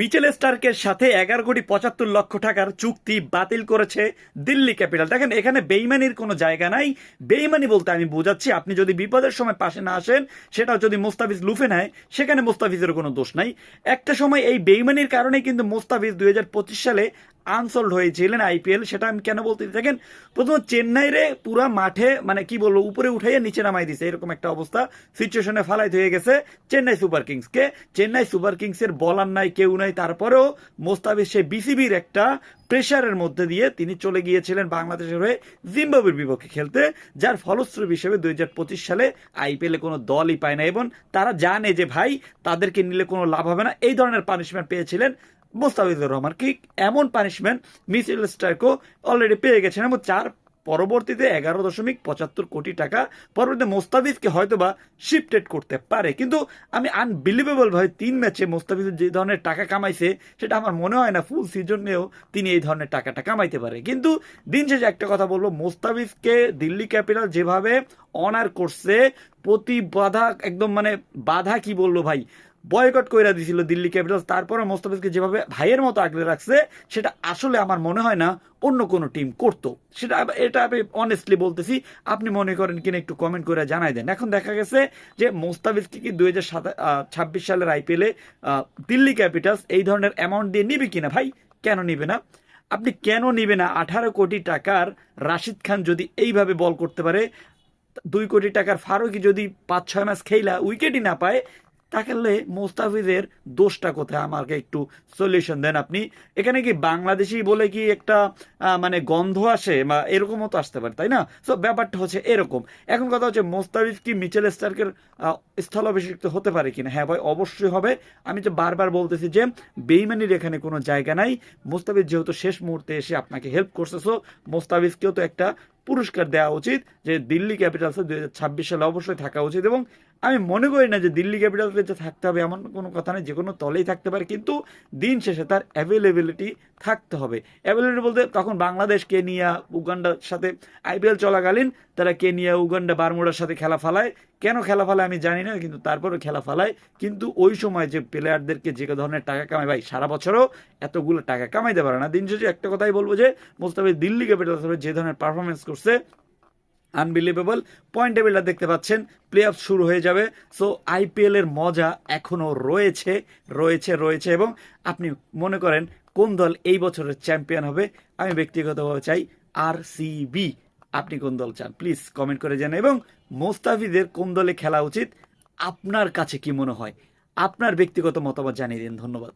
Mitchell স্টার্কের সাথে এগারো কোটি পঁচাত্তর লক্ষ টাকার চুক্তি বাতিল করেছে দিল্লি ক্যাপিটাল। দেখেন, এখানে বেইমানির কোনো জায়গা নাই। বেইমানি বলতে আমি বোঝাচ্ছি, আপনি যদি বিপদের সময় পাশে না আসেন সেটা যদি মোস্তাফিজ লুফে নেয়, সেখানে মোস্তাফিজের কোনো দোষ নাই। একটা সময় এই বেইমানির কারণে কিন্তু মোস্তাফিজ দুই হাজার পঁচিশ সালে আনসোল্ড হয়েছিলেন আইপিএল, সেটা আমি কেন বলতে দেখেন প্রথম চেন্নাইরে পুরা মাঠে মানে কি বলব, উপরে উঠাইয়া নিচে নামাই দিছে, এরকম একটা অবস্থা। সিচুয়েশনে ফালাইতে হয়ে গেছে চেন্নাই সুপার কিংসকে। চেন্নাই সুপার কিংসের বলার নাই, কেউ নাই, তারপরেও মোস্তাফিজ সে বিসিবির একটা প্রেশারের মধ্যে দিয়ে তিনি চলে গিয়েছিলেন বাংলাদেশের হয়ে জিম্বাবুর বিপক্ষে খেলতে, যার ফলশ্রুতি হিসেবে দুই হাজার পঁচিশ সালে আইপিএলে কোনো দলই পায় না। এবং তারা জানে যে, ভাই, তাদেরকে নিলে কোনো লাভ হবে না। এই ধরনের পানিশমেন্ট পেয়েছিলেন মোস্তাফিজুর রহমান কি এমন পানিশমেন্ট মিসেল স্টার্কও অলরেডি পেয়ে গেছেন এবং চার পরবর্তীতে এগারো দশমিক পঁচাত্তর কোটি টাকা পরবর্তীতে মোস্তাফিজকে হয়তোবা শিফটেড করতে পারে। কিন্তু আমি আনবিলিভেবল ভাবে তিন ম্যাচে মোস্তাফিজ যে ধরনের টাকা কামাইছে, সেটা আমার মনে হয় না ফুল সিজনেও তিনি এই ধরনের টাকাটা কামাইতে পারে। কিন্তু দিন শেষে একটা কথা বলব, মোস্তাফিজকে দিল্লি ক্যাপিটাল যেভাবে অনার করছে, প্রতি বাধা একদম মানে বাধা কি বলব ভাই? বয়কট কইরা দিছিল দিল্লি ক্যাপিটালস। তারপরে মোস্তাফিজকে যেভাবে ভাইয়ের মতো আগলে রাখছে, সেটা আসলে আমার মনে হয় না অন্য কোনো টিম করতো। সেটা এটা আমি অনেস্টলি বলতেছি, আপনি মনে করেন কিনা একটু কমেন্ট করে জানাই দেন। এখন দেখা গেছে যে মোস্তাফিজকে কি দুই ছাব্বিশ সালের আইপিএলে দিল্লি ক্যাপিটালস এই ধরনের অ্যামাউন্ট দিয়ে নিবে কিনা ভাই? কেন নিবে না? আপনি কেন নিবে না? আঠারো কোটি টাকার রাশিদ খান যদি এইভাবে বল করতে পারে, দুই কোটি টাকার ফারুকি যদি পাঁচ ছয় মাস খেলা উইকেটই না পায় তাহলে মোস্তাফিজের দোষটা কোথায়? আমাকে একটু সলিউশন দেন আপনি। এখানে কি বাংলাদেশি বলে কি একটা মানে গন্ধ আসে বা এরকমও তো আসতে পারে, তাই না? সো ব্যাপারটা হচ্ছে এরকম। এখন কথা হচ্ছে মোস্তাফিজ কি মিচেল স্টার্কের স্থলাভিষিক্ত হতে পারে কিনা? হ্যাঁ ভাই, অবশ্যই হবে। আমি তো বারবার বলতেছি যে বেইমানির এখানে কোনো জায়গা নাই। মোস্তাফিজ যেহেতু শেষ মুহূর্তে এসে আপনাকে হেল্প করছে সো মোস্তাফিজকেও তো একটা পুরস্কার দেওয়া উচিত যে দিল্লি ক্যাপিটালসে দুই হাজার ছাব্বিশ সালে অবশ্যই থাকা উচিত এবং আমি মনে করি না যে দিল্লি ক্যাপিটালসে যে থাকতে হবে এমন কোনো কথা নেই, যে কোনো তলেই থাকতে পারে, কিন্তু দিন শেষে তার অ্যাভেলেবিলিটি থাকতে হবে। অ্যাভেলেবিলিটি বলতে তখন বাংলাদেশ, কেনিয়া, উগান্ডার সাথে আইপিএল চলাকালীন তারা কেনিয়া, উগান্ডা, বারমুডার সাথে খেলা ফালায়। কেন খেলা ফালায় আমি জানি না, কিন্তু তারপরে খেলা ফালায়। কিন্তু ওই সময় যে প্লেয়ারদেরকে যে ধরনের টাকা কামায়, ভাই, সারা বছরও এতগুলো টাকা কামাইতে পারে না। দিন শেষে একটা কথাই বলব যে, মোস্তাফিজ দিল্লি ক্যাপিটালস যে ধরনের পারফরমেন্স করছে আনবিলিভেবল পয়েন্ট টেবিলটা দেখতে পাচ্ছেন প্লে অফ শুরু হয়ে যাবে। সো আইপিএল এর মজা এখনও রয়েছে রয়েছে রয়েছে এবং আপনি মনে করেন কোন দল এই বছরের চ্যাম্পিয়ন হবে, আমি ব্যক্তিগতভাবে চাই আর সিবি আপনি কোন দল চান? প্লিজ কমেন্ট করে জানান। এবং মোস্তাফিদের কোন দলে খেলা উচিত, আপনার কাছে কি মনে হয়? আপনার ব্যক্তিগত মতামত জানিয়ে দিন। ধন্যবাদ।